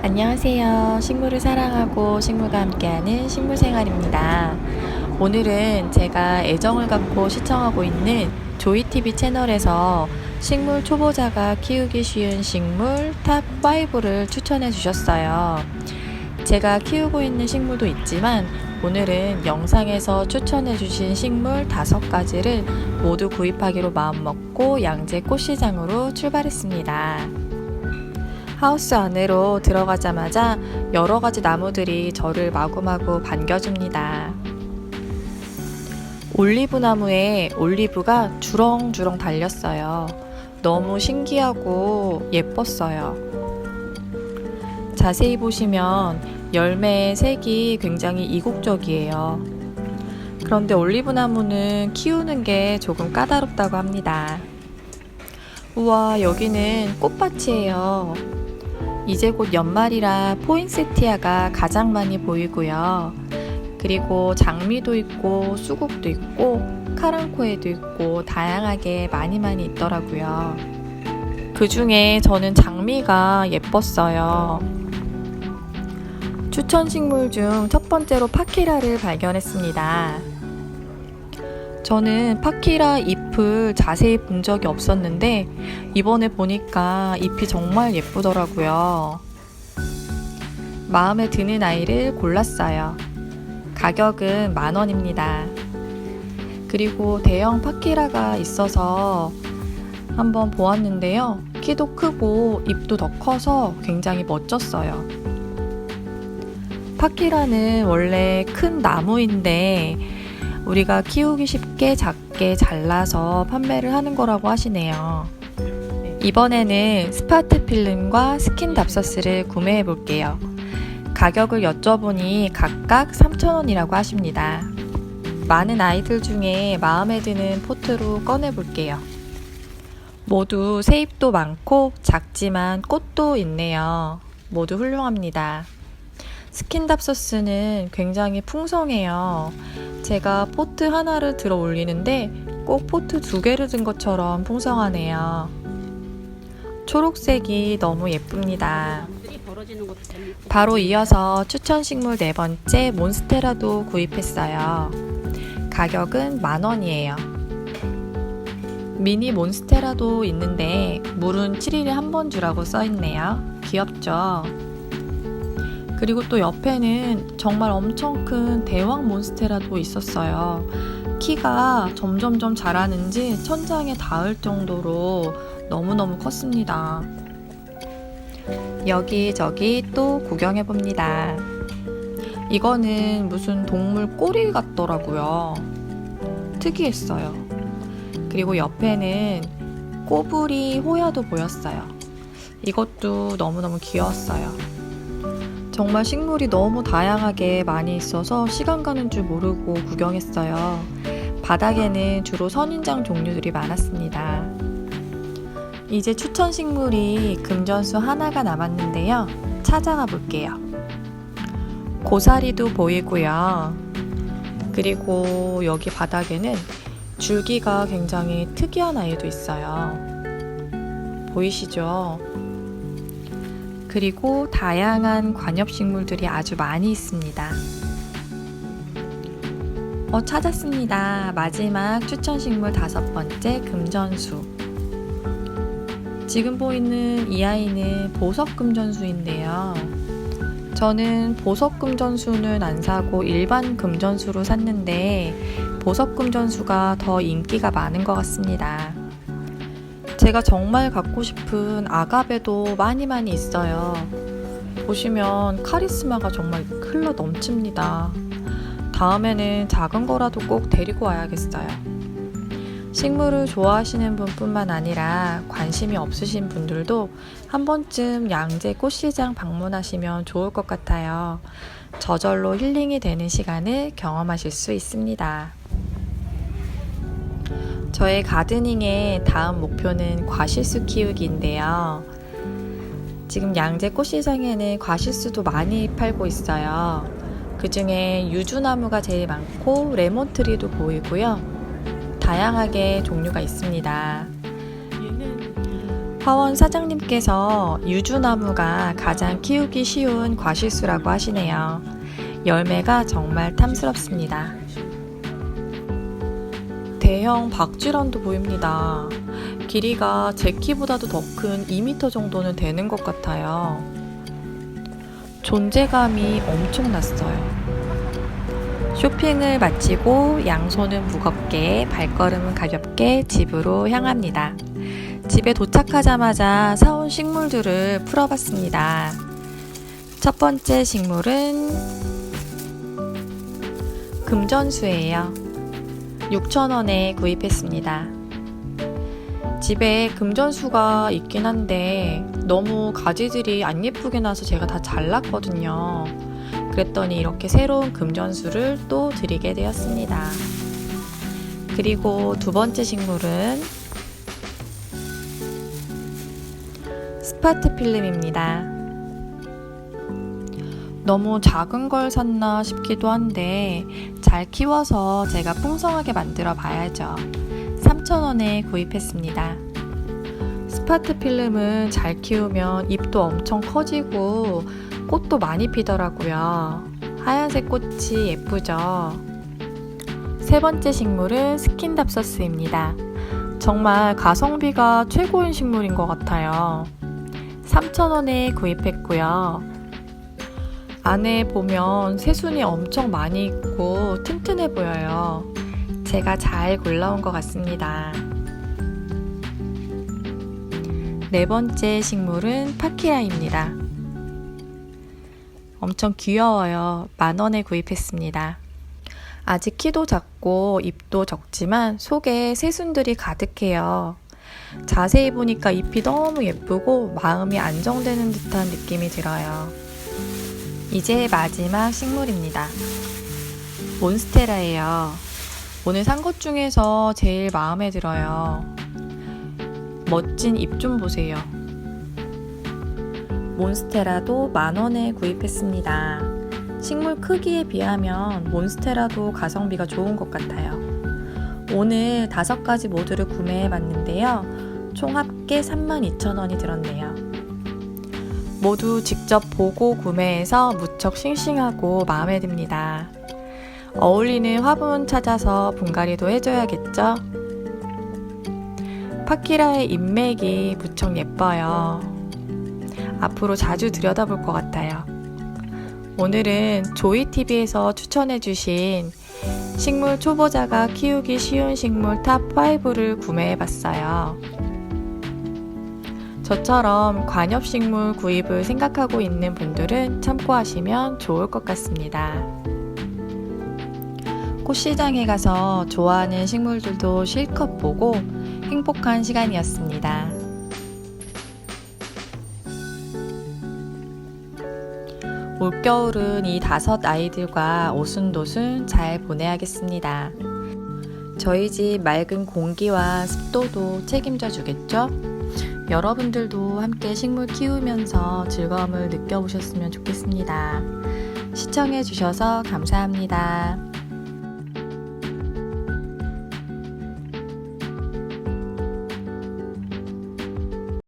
안녕하세요. 식물을 사랑하고 식물과 함께하는 식물생활입니다. 오늘은 제가 애정을 갖고 시청하고 있는 조이TV 채널에서 식물 초보자가 키우기 쉬운 식물 탑 5를 추천해 주셨어요. 제가 키우고 있는 식물도 있지만 오늘은 영상에서 추천해 주신 식물 다섯 가지를 모두 구입하기로 마음먹고 양재 꽃시장으로 출발했습니다. 하우스 안으로 들어가자마자 여러 가지 나무들이 저를 마구마구 반겨줍니다. 올리브 나무에 올리브가 주렁주렁 달렸어요. 너무 신기하고 예뻤어요. 자세히 보시면 열매의 색이 굉장히 이국적이에요. 그런데 올리브 나무는 키우는 게 조금 까다롭다고 합니다. 우와, 여기는 꽃밭이에요. 이제 곧 연말이라 포인세티아가 가장 많이 보이고요. 그리고 장미도 있고 수국도 있고 카랑코에도 있고 다양하게 많이 많이 있더라고요. 그 중에 저는 장미가 예뻤어요. 추천 식물 중 첫 번째로 파키라를 발견했습니다. 저는 파키라 잎 을 자세히 본 적이 없었는데 이번에 보니까 잎이 정말 예쁘더라고요. 마음에 드는 아이를 골랐어요. 가격은 만 원입니다. 그리고 대형 파키라가 있어서 한번 보았는데요. 키도 크고 잎도 더 커서 굉장히 멋졌어요. 파키라는 원래 큰 나무인데 우리가 키우기 쉽게 작게 잘라서 판매를 하는 거라고 하시네요. 이번에는 스파트 필름과 스킨 답서스를 구매해 볼게요. 가격을 여쭤보니 각각 3,000원이라고 하십니다. 많은 아이들 중에 마음에 드는 포트로 꺼내 볼게요. 모두 새잎도 많고 작지만 꽃도 있네요. 모두 훌륭합니다. 스킨답 소스는 굉장히 풍성해요. 제가 포트 하나를 들어 올리는데 꼭 포트 두 개를 든 것처럼 풍성하네요. 초록색이 너무 예쁩니다. 바로 이어서 추천 식물 네 번째 몬스테라도 구입했어요. 가격은 만 원이에요. 미니 몬스테라도 있는데 물은 7일에 한 번 주라고 써 있네요. 귀엽죠? 그리고 또 옆에는 정말 엄청 큰 대왕 몬스테라도 있었어요. 키가 점점점 자라는지 천장에 닿을 정도로 너무너무 컸습니다. 여기저기 또 구경해 봅니다. 이거는 무슨 동물 꼬리 같더라고요. 특이했어요. 그리고 옆에는 꼬부리 호야도 보였어요. 이것도 너무너무 귀여웠어요. 정말 식물이 너무 다양하게 많이 있어서 시간 가는 줄 모르고 구경했어요. 바닥에는 주로 선인장 종류들이 많았습니다. 이제 추천 식물이 금전수 하나가 남았는데요. 찾아가 볼게요. 고사리도 보이고요. 그리고 여기 바닥에는 줄기가 굉장히 특이한 아이도 있어요. 보이시죠? 그리고 다양한 관엽식물들이 아주 많이 있습니다. 어, 찾았습니다. 마지막 추천식물 다섯 번째 금전수. 지금 보이는 이 아이는 보석 금전수인데요. 저는 보석 금전수는 안 사고 일반 금전수로 샀는데 보석 금전수가 더 인기가 많은 것 같습니다. 제가 정말 갖고 싶은 아가베도 많이 많이 있어요. 보시면 카리스마가 정말 흘러 넘칩니다. 다음에는 작은 거라도 꼭 데리고 와야겠어요. 식물을 좋아하시는 분뿐만 아니라 관심이 없으신 분들도 한 번쯤 양재 꽃시장 방문하시면 좋을 것 같아요. 저절로 힐링이 되는 시간을 경험하실 수 있습니다. 저의 가드닝의 다음 목표는 과실수 키우기인데요. 지금 양재 꽃시장에는 과실수도 많이 팔고 있어요. 그 중에 유주나무가 제일 많고 레몬트리도 보이고요. 다양하게 종류가 있습니다. 화원 사장님께서 유주나무가 가장 키우기 쉬운 과실수라고 하시네요. 열매가 정말 탐스럽습니다. 대형 박쥐란도 보입니다. 길이가 제 키보다도 더 큰 2m 정도는 되는 것 같아요. 존재감이 엄청났어요. 쇼핑을 마치고 양손은 무겁게 발걸음은 가볍게 집으로 향합니다. 집에 도착하자마자 사온 식물들을 풀어봤습니다. 첫 번째 식물은 금전수예요. 6,000원에 구입했습니다. 집에 금전수가 있긴 한데 너무 가지들이 안 예쁘게 나서 제가 다 잘랐거든요. 그랬더니 이렇게 새로운 금전수를 또 드리게 되었습니다. 그리고 두 번째 식물은 스파트 필름입니다. 너무 작은 걸 샀나 싶기도 한데 잘 키워서 제가 풍성하게 만들어 봐야죠. 3,000원에 구입했습니다. 스파트 필름은 잘 키우면 잎도 엄청 커지고 꽃도 많이 피더라고요. 하얀색 꽃이 예쁘죠? 세 번째 식물은 스킨답서스입니다. 정말 가성비가 최고인 식물인 것 같아요. 3,000원에 구입했고요. 안에 보면 새순이 엄청 많이 있고 튼튼해 보여요. 제가 잘 골라온 것 같습니다. 네 번째 식물은 파키라입니다. 엄청 귀여워요. 만 원에 구입했습니다. 아직 키도 작고 잎도 적지만 속에 새순들이 가득해요. 자세히 보니까 잎이 너무 예쁘고 마음이 안정되는 듯한 느낌이 들어요. 이제 마지막 식물입니다. 몬스테라예요. 오늘 산 것 중에서 제일 마음에 들어요. 멋진 잎 좀 보세요. 몬스테라도 만 원에 구입했습니다. 식물 크기에 비하면 몬스테라도 가성비가 좋은 것 같아요. 오늘 다섯 가지 모두를 구매해 봤는데요. 총 합계 32,000원이 들었네요. 모두 직접 보고 구매해서 무척 싱싱하고 마음에 듭니다. 어울리는 화분 찾아서 분갈이도 해줘야겠죠? 파키라의 인맥이 무척 예뻐요. 앞으로 자주 들여다볼 것 같아요. 오늘은 조이TV에서 추천해주신 식물 초보자가 키우기 쉬운 식물 탑5를 구매해봤어요. 저처럼 관엽식물 구입을 생각하고 있는 분들은 참고하시면 좋을 것 같습니다. 꽃시장에 가서 좋아하는 식물들도 실컷 보고 행복한 시간이었습니다. 올겨울은 이 다섯 아이들과 오순도순 잘 보내야겠습니다. 저희 집 맑은 공기와 습도도 책임져 주겠죠? 여러분들도 함께 식물 키우면서 즐거움을 느껴보셨으면 좋겠습니다. 시청해 주셔서 감사합니다.